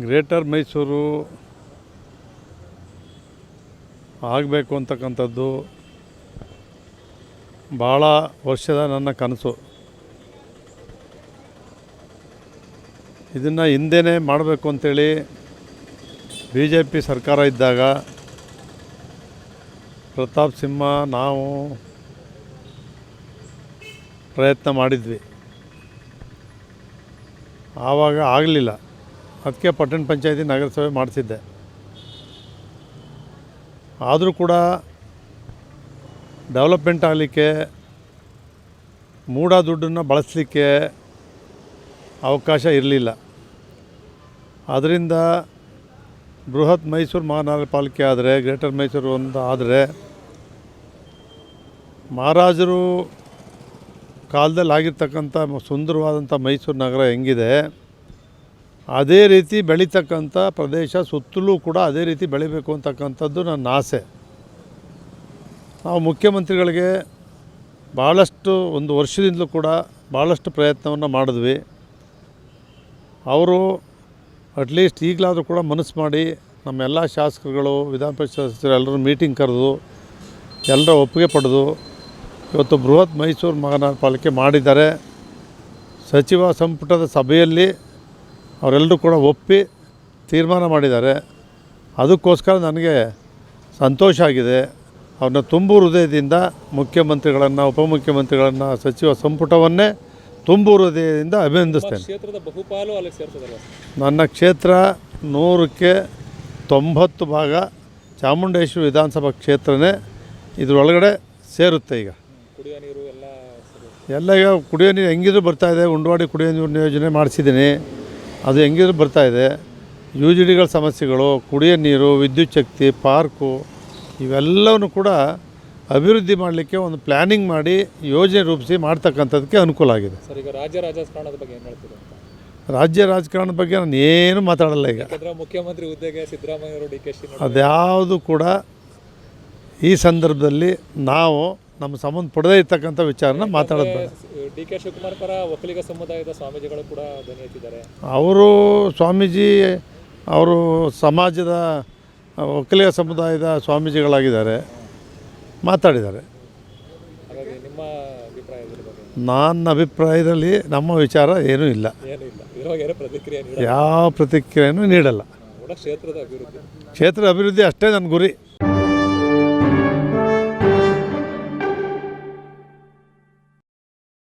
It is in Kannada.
ಗ್ರೇಟರ್ ಮೈಸೂರು ಆಗಬೇಕು ಅಂತಕ್ಕಂಥದ್ದು ಭಾಳ ವರ್ಷದ ನನ್ನ ಕನಸು. ಇದನ್ನು ಹಿಂದೆನೇ ಮಾಡಬೇಕು ಅಂತೇಳಿ ಬಿ ಜೆ ಪಿ ಸರ್ಕಾರ ಇದ್ದಾಗ ಪ್ರತಾಪ್ ಸಿಂಹ ನಾವು ಪ್ರಯತ್ನ ಮಾಡಿದ್ವಿ. ಆವಾಗ ಆಗಲಿಲ್ಲ. ಅದಕ್ಕೆ ಪಟ್ಟಣ ಪಂಚಾಯತಿ ನಗರಸಭೆ ಮಾಡಿಸಿದ್ದೆ. ಆದರೂ ಕೂಡ ಡೆವಲಪ್ಮೆಂಟ್ ಆಗಲಿಕ್ಕೆ ಮೂಡ ದುಡ್ಡನ್ನು ಬಳಸಲಿಕ್ಕೆ ಅವಕಾಶ ಇರಲಿಲ್ಲ. ಅದರಿಂದ ಬೃಹತ್ ಮೈಸೂರು ಮಹಾನಗರ ಪಾಲಿಕೆ ಆದರೆ, ಗ್ರೇಟರ್ ಮೈಸೂರು ಒಂದು ಆದರೆ, ಮಹಾರಾಜರು ಕಾಲದಲ್ಲಿ ಆಗಿರ್ತಕ್ಕಂಥ ಸುಂದರವಾದಂಥ ಮೈಸೂರು ನಗರ ಹೆಂಗಿದೆ ಅದೇ ರೀತಿ ಬೆಳೀತಕ್ಕಂಥ ಪ್ರದೇಶ, ಸುತ್ತಲೂ ಕೂಡ ಅದೇ ರೀತಿ ಬೆಳಿಬೇಕು ಅಂತಕ್ಕಂಥದ್ದು ನನ್ನ ಆಸೆ. ನಾವು ಮುಖ್ಯಮಂತ್ರಿಗಳಿಗೆ ಭಾಳಷ್ಟು ಒಂದು ವರ್ಷದಿಂದಲೂ ಕೂಡ ಭಾಳಷ್ಟು ಪ್ರಯತ್ನವನ್ನು ಮಾಡಿದ್ವಿ. ಅವರು ಅಟ್ಲೀಸ್ಟ್ ಈಗಲಾದರೂ ಕೂಡ ಮನಸ್ಸು ಮಾಡಿ ನಮ್ಮೆಲ್ಲ ಶಾಸಕರುಗಳು, ವಿಧಾನ ಪರಿಷತ್ ಸದಸ್ಯರು ಎಲ್ಲರೂ ಮೀಟಿಂಗ್ ಕರೆದು, ಎಲ್ಲರ ಒಪ್ಪಿಗೆ ಪಡೆದು, ಇವತ್ತು ಬೃಹತ್ ಮೈಸೂರು ಮಹಾನಗರ ಪಾಲಿಕೆ ಮಾಡಿದ್ದಾರೆ. ಸಚಿವ ಸಂಪುಟದ ಸಭೆಯಲ್ಲಿ ಅವರೆಲ್ಲರೂ ಕೂಡ ಒಪ್ಪಿ ತೀರ್ಮಾನ ಮಾಡಿದ್ದಾರೆ. ಅದಕ್ಕೋಸ್ಕರ ನನಗೆ ಸಂತೋಷ ಆಗಿದೆ. ಅವ್ರನ್ನ ತುಂಬು ಹೃದಯದಿಂದ ಮುಖ್ಯಮಂತ್ರಿಗಳನ್ನು ಉಪಮುಖ್ಯಮಂತ್ರಿಗಳನ್ನು ಸಚಿವ ಸಂಪುಟವನ್ನೇ ತುಂಬು ಹೃದಯದಿಂದ ಅಭಿನಂದಿಸ್ತೇನೆ. ನನ್ನ ಕ್ಷೇತ್ರ ನೂರಕ್ಕೆ ತೊಂಬತ್ತು ಭಾಗ ಚಾಮುಂಡೇಶ್ವರಿ ವಿಧಾನಸಭಾ ಕ್ಷೇತ್ರನೇ ಇದರೊಳಗಡೆ ಸೇರುತ್ತೆ ಈಗ. ಎಲ್ಲ ಈಗ ಕುಡಿಯೋ ನೀರು ಹೆಂಗಿದ್ರು ಬರ್ತಾಯಿದೆ ಉಂಡವಾಡಿ ಕುಡಿಯೋ ನೀರು ಯೋಜನೆ ಮಾಡಿಸಿದ್ದೀನಿ. ಅದು ಹೆಂಗಿದ್ರು ಬರ್ತಾಯಿದೆ ಯು ಜಿ ಡಿಗಳ ಸಮಸ್ಯೆಗಳು ಕುಡಿಯೋ ನೀರು ವಿದ್ಯುತ್ ಶಕ್ತಿ ಪಾರ್ಕು ಇವೆಲ್ಲವನ್ನು ಕೂಡ ಅಭಿವೃದ್ಧಿ ಮಾಡಲಿಕ್ಕೆ ಒಂದು ಪ್ಲ್ಯಾನಿಂಗ್ ಮಾಡಿ ಯೋಜನೆ ರೂಪಿಸಿ ಮಾಡ್ತಕ್ಕಂಥದ್ದಕ್ಕೆ ಅನುಕೂಲ ಆಗಿದೆ. ಸರ್ ಈಗ ರಾಜ್ಯ ರಾಜಕಾರಣದ ಬಗ್ಗೆ ಏನು ಹೇಳ್ತೀರಿ ರಾಜ್ಯ ರಾಜಕಾರಣದ ಬಗ್ಗೆ ನಾನು ಏನು ಮಾತಾಡಲ್ಲ ಈಗ. ಮುಖ್ಯಮಂತ್ರಿ ಹುದ್ದೆಗೆ ಸಿದ್ದರಾಮಯ್ಯ ಡಿ ಕೆ ಶಿ ಅದ್ಯಾವುದು ಕೂಡ ಈ ಸಂದರ್ಭದಲ್ಲಿ ನಾವು ನಮ್ಮ ಸಂಬಂಧ ಪಡೆದೇ ಇರ್ತಕ್ಕಂಥ ವಿಚಾರನ ಮಾತಾಡೋದು ಬೇಡ. ಡಿ ಕೆ ಶಿವಕುಮಾರ್ ಪರ ಒಕ್ಕಲಿಗ ಸಮುದಾಯದ ಸ್ವಾಮೀಜಿಗಳು ಕೂಡ ಧ್ವನಿ ಎತ್ತಿದ್ದಾರೆ ಅವರು ಸ್ವಾಮೀಜಿ ಅವರು ಸಮಾಜದ ಒಕ್ಕಲಿಗ ಸಮುದಾಯದ ಸ್ವಾಮೀಜಿಗಳಾಗಿದ್ದಾರೆ. ಮಾತಾಡಿದ್ದಾರೆ. ಹಾಗಾಗಿ ನಿಮ್ಮ ಅಭಿಪ್ರಾಯ ಇದ್ರ ಬಗ್ಗೆ? ನನ್ನ ಅಭಿಪ್ರಾಯದಲ್ಲಿ ನಮ್ಮ ವಿಚಾರ ಏನೂ ಇಲ್ಲ. ಏನೂ ಇಲ್ಲ. ಪ್ರತಿಕ್ರಿಯೆ ನೀಡ ಯಾವ ಪ್ರತಿಕ್ರಿಯೆನೂ ನೀಡಲ್ಲ. ಕ್ಷೇತ್ರದ ಅಭಿವೃದ್ಧಿ. ಕ್ಷೇತ್ರ ಅಭಿವೃದ್ಧಿ ಅಷ್ಟೇ ನನ್ನ ಗುರಿ.